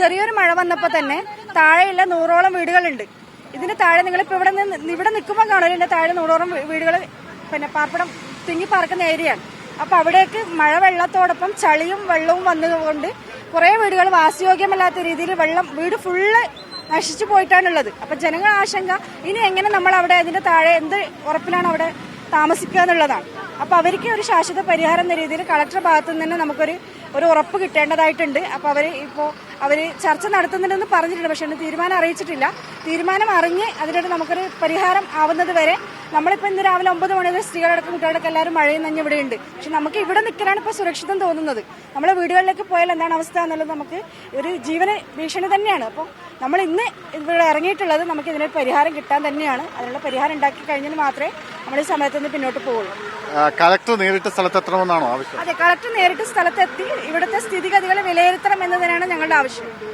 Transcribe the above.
ചെറിയൊരു മഴ വന്നപ്പോൾ തന്നെ താഴെയുള്ള നൂറോളം വീടുകളുണ്ട്. ഇതിന് താഴെ നിങ്ങളിപ്പോൾ ഇവിടെ നിന്ന് ഇവിടെ നിൽക്കുമ്പോൾ കാണുമല്ലോ താഴെ നൂറോളം വീടുകൾ പിന്നെ പാർപ്പിടം തിങ്ങി പാർക്കുന്ന ഏരിയയാണ് അപ്പോൾ അവിടേക്ക് മഴ വെള്ളത്തോടൊപ്പം ചളിയും വെള്ളവും വന്നതുകൊണ്ട് കുറേ വീടുകൾ വാസയോഗ്യമല്ലാത്ത രീതിയിൽ വെള്ളം വീട് ഫുള്ള് നശിച്ചു പോയിട്ടാണുള്ളത്. അപ്പൊ ജനങ്ങൾ ആശങ്ക ഇനി എങ്ങനെ നമ്മൾ അവിടെ അതിന്റെ താഴെ എന്ത് ഉറപ്പിലാണ് അവിടെ താമസിക്കുക എന്നുള്ളതാണ്. അപ്പോൾ അവർക്ക് ഒരു ശാശ്വത പരിഹാരം എന്ന രീതിയിൽ കളക്ടർ ഭാഗത്തു നിന്ന് തന്നെ നമുക്കൊരു ഒരു ഉറപ്പ് കിട്ടേണ്ടതായിട്ടുണ്ട്. അപ്പോൾ അവർ ഇപ്പോ അവർ ചർച്ച നടത്തുന്നുണ്ടെന്ന് പറഞ്ഞിട്ടുണ്ട് പക്ഷേ അതിന് തീരുമാനം അറിയിച്ചിട്ടില്ല. തീരുമാനം അറിഞ്ഞ് അതിനോട് നമുക്കൊരു പരിഹാരം ആവുന്നത് വരെ നമ്മളിപ്പോ ഇന്ന് രാവിലെ ഒമ്പത് മണി വരെ സ്ത്രീകളടക്കം കുട്ടികളടക്കം എല്ലാവരും മഴയും നഞ്ഞ് ഇവിടെ ഉണ്ട്. പക്ഷെ നമുക്ക് ഇവിടെ നിൽക്കലാണ് ഇപ്പൊ സുരക്ഷിതം തോന്നുന്നത്. നമ്മളെ വീടുകളിലേക്ക് പോയാൽ എന്താണ് അവസ്ഥ എന്നുള്ളത് നമുക്ക് ഒരു ജീവന ഭീഷണി തന്നെയാണ്. അപ്പോൾ നമ്മൾ ഇന്ന് ഇവിടെ ഇറങ്ങിയിട്ടുള്ളത് നമുക്ക് ഇതിനൊരു പരിഹാരം കിട്ടാൻ തന്നെയാണ്. അതിനുള്ള പരിഹാരം ഉണ്ടാക്കി കഴിഞ്ഞാൽ മാത്രമേ നമ്മൾ ഈ സമയത്ത് നിന്ന് പിന്നോട്ട് പോവുള്ളൂ. ആ, കലക്ടർ നേരിട്ട് സ്ഥലത്തെത്തണമെന്നാണോ ആവശ്യം? അതെ കളക്ടർ നേരിട്ട് സ്ഥലത്തെത്തി ഇവിടുത്തെ സ്ഥിതിഗതികൾ വിലയിരുത്തണം എന്നതിനാണ് ഞങ്ങളുടെ ആവശ്യം. আসে